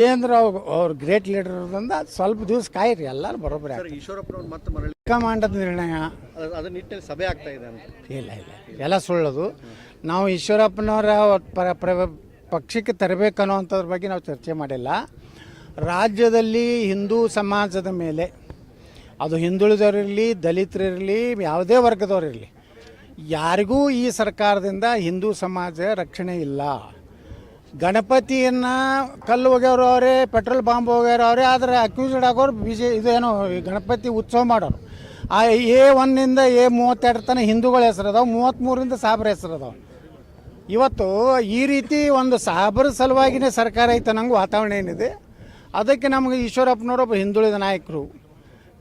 ಕೇಂದ್ರ ಅವ್ರ great leader ಇರೋದ್ರಿಂದ ಸ್ವಲ್ಪ ದಿವಸ ಕಾಯಿರಿ ಎಲ್ಲರೂ ಬರೋಬ್ಬರಿ ಸರ್ ಈಶ್ವರಪ್ಪನವ್ರು ಮತ್ತೆ ಮರಳಿ ಹೈಕಮಾಂಡದ ನಿರ್ಣಯ. ಅದ್- ಅದ್ರ ನಿಟ್ಟಿನಲ್ಲಿ ಸಭೆ ಆಗ್ತಾ ಇದೆ ಅಂತ. ಇಲ್ಲ ಇಲ್ಲ ಎಲ್ಲ ಸುಳ್ಳದು. ನಾವು ಈಶ್ವರಪ್ಪನವರ ಪಕ್ಷಕ್ಕೆ ಪ್ರ ಪಕ್ಷಕ್ಕೆ ತರಬೇಕನ್ನೋವಂಥದ್ರ ಬಗ್ಗೆ ನಾವು ಚರ್ಚೆ ಮಾಡಿಲ್ಲ. ರಾಜ್ಯದಲ್ಲಿ ಹಿಂದೂ ಸಮಾಜದ ಮೇಲೆ ಅದು ಹಿಂದುಳಿದವರಿರಲಿ ದಲಿತರಿರಲಿ ಯಾವುದೇ ವರ್ಗದವರಿರಲಿ ಯಾರಿಗೂ ಈ ಸರ್ಕಾರದಿಂದ ಹಿಂದೂ ಸಮಾಜ ರಕ್ಷಣೆ ಇಲ್ಲ. ಗಣಪತಿಯನ್ನು ಕಲ್ಲು ಹೋಗ್ಯವ್ರು ಅವರೇ, ಪೆಟ್ರೋಲ್ ಬಾಂಬ್ ಹೋಗ್ಯಾರ ಅವರೇ, ಆದರೆ ಅಕ್ಯೂಸ್ಡ್ ಆಗೋರು ಬಿ ಜೆ ಇದೇನು ಗಣಪತಿ ಉತ್ಸವ ಮಾಡೋರು. ಆ ಎ ಒನ್ನಿಂದ ಎ ಮೂವತ್ತೆರಡು ತನಕ ಹಿಂದೂಗಳ ಹೆಸರು ಅದಾವೆ ಮೂವತ್ತ್ಮೂರಿಂದ ಸಾಬ್ರ ಹೆಸರು ಅದಾವೆ. ಇವತ್ತು ಈ ರೀತಿ ಒಂದು ಸಾಬ್ರ ಸಲುವಾಗಿನೇ ಸರ್ಕಾರ ಐತೆ ನಂಗೆ ವಾತಾವರಣ ಏನಿದೆ. ಅದಕ್ಕೆ ನಮಗೆ ಈಶ್ವರಪ್ಪನವರು ಒಬ್ಬ ಹಿಂದುಳಿದ ನಾಯಕರು.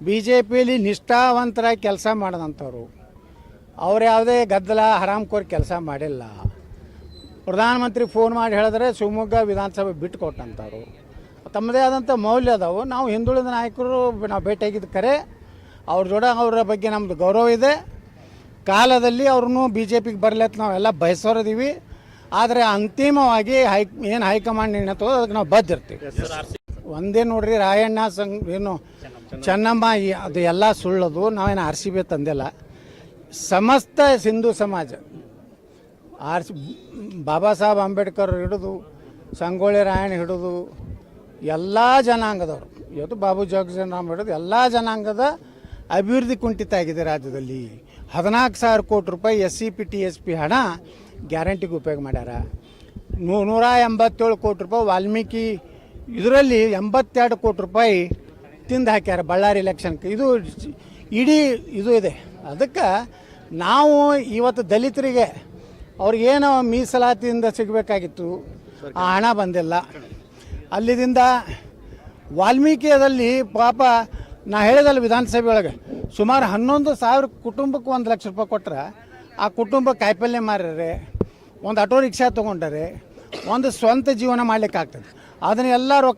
ಬಿ ಜೆ ಪಿಯಲ್ಲಿ ನಿಷ್ಠಾವಂತರಾಗಿ ಕೆಲಸ ಮಾಡಿದಂಥವ್ರು. ಅವ್ರು ಯಾವುದೇ ಗದ್ದಲ, ಹರಾಮ್ಕೋರ್ ಕೆಲಸ ಮಾಡಿಲ್ಲ. ಪ್ರಧಾನಮಂತ್ರಿ ಫೋನ್ ಮಾಡಿ ಹೇಳಿದ್ರೆ ಶಿವಮೊಗ್ಗ ವಿಧಾನಸಭೆ ಬಿಟ್ಟು ಕೊಟ್ಟಂಥವ್ರು ತಮ್ಮದೇ ಆದಂಥ ಮೌಲ್ಯ ಅದಾವು. ನಾವು ಹಿಂದುಳಿದ ನಾಯಕರು ನಾವು ಭೇಟಿಯಾಗಿದ್ದು ಕರೆ ಅವ್ರ ಜೋಡ ಅವರ ಬಗ್ಗೆ ನಮ್ಮದು ಗೌರವ ಇದೆ. ಕಾಲದಲ್ಲಿ ಅವ್ರನ್ನೂ ಬಿ ಜೆ ಪಿಗೆ ಬರಲಿ ಅಂತ ನಾವೆಲ್ಲ ಬಯಸೋರಿದ್ದೀವಿ ಆದರೆ ಅಂತಿಮವಾಗಿ ಹೈ ಏನು ಹೈಕಮಾಂಡ್ ನಿರ್ಣಯ ತಗೋ ಅದಕ್ಕೆ ನಾವು ಬದ್ದಿರ್ತೀವಿ ಒಂದೇ ನೋಡ್ರಿ ರಾಯಣ್ಣ ಸಂಘ ಏನು ಚೆನ್ನಮ್ಮ ಅದು ಎಲ್ಲ ಸುಳ್ಳದು. ನಾವೇನು ಆರ್ ಸಿ ಬಿ ತಂದಿಲ್ಲ. ಸಮಸ್ತ ಹಿಂದೂ ಸಮಾಜ ಆರ್ ಸಿ ಬಾಬಾ ಸಾಹೇಬ್ ಅಂಬೇಡ್ಕರ್ ಹಿಡಿದು, ಸಂಗೊಳ್ಳಿ ರಾಯಣ್ಣ ಹಿಡಿದು, ಎಲ್ಲ ಜನಾಂಗದವರು. ಇವತ್ತು ಬಾಬು ಜಗಜೀವನ್ ರಾಮ್ ಹಿಡಿದು ಎಲ್ಲ ಜನಾಂಗದ ಅಭಿವೃದ್ಧಿ ಕುಂಠಿತ ಆಗಿದೆ ರಾಜ್ಯದಲ್ಲಿ. ಹದಿನಾಲ್ಕು ಸಾವಿರ ಕೋಟಿ ರೂಪಾಯಿ S C P, T S P ಹಣ ಗ್ಯಾರಂಟಿಗೆ ಉಪಯೋಗ ಮಾಡ್ಯಾರ. ನೂ- ನೂರ ಎಂಬತ್ತೇಳು ಕೋಟಿ ರೂಪಾಯಿ ವಾಲ್ಮೀಕಿ, ಇದರಲ್ಲಿ ಎಂಬತ್ತೆರಡು ಕೋಟಿ ರೂಪಾಯಿ ತಿಂದು ಹಾಕ್ಯಾರ ಬಳ್ಳಾರಿ ಎಲೆಕ್ಷನ್ಗೆ ಇದು ಇಡೀ, ಇದು ಇದೆ. ಅದಕ್ಕೆ ನಾವು ಇವತ್ತು ದಲಿತರಿಗೆ ಅವ್ರಿಗೇನೋ ಮೀಸಲಾತಿಯಿಂದ ಸಿಗಬೇಕಾಗಿತ್ತು. ಆ ಹಣ ಬಂದಿಲ್ಲ. ಅಲ್ಲಿದಿಂದ ವಾಲ್ಮೀಕಿಯದಲ್ಲಿ ಪಾಪ ನಾ ಹೇಳಿದಲ್ಲ ವಿಧಾನಸಭೆ ಒಳಗೆ, ಸುಮಾರು ಹನ್ನೊಂದು ಸಾವಿರ ಕುಟುಂಬಕ್ಕೆ ಒಂದು ಲಕ್ಷ ರೂಪಾಯಿ ಕೊಟ್ರೆ, ಆ ಕುಟುಂಬ ಕಾಯಿಪಲ್ಯ ಮಾರ್ಯಾರೆ, ಒಂದು ಆಟೋ ರಿಕ್ಷಾ ತೊಗೊಂಡರೆ, ಒಂದು ಸ್ವಂತ ಜೀವನ ಮಾಡ್ಲಿಕ್ಕೆ ಆಗ್ತದೆ ಅದನ್ನೆಲ್ಲ ರೊಕ್ಕ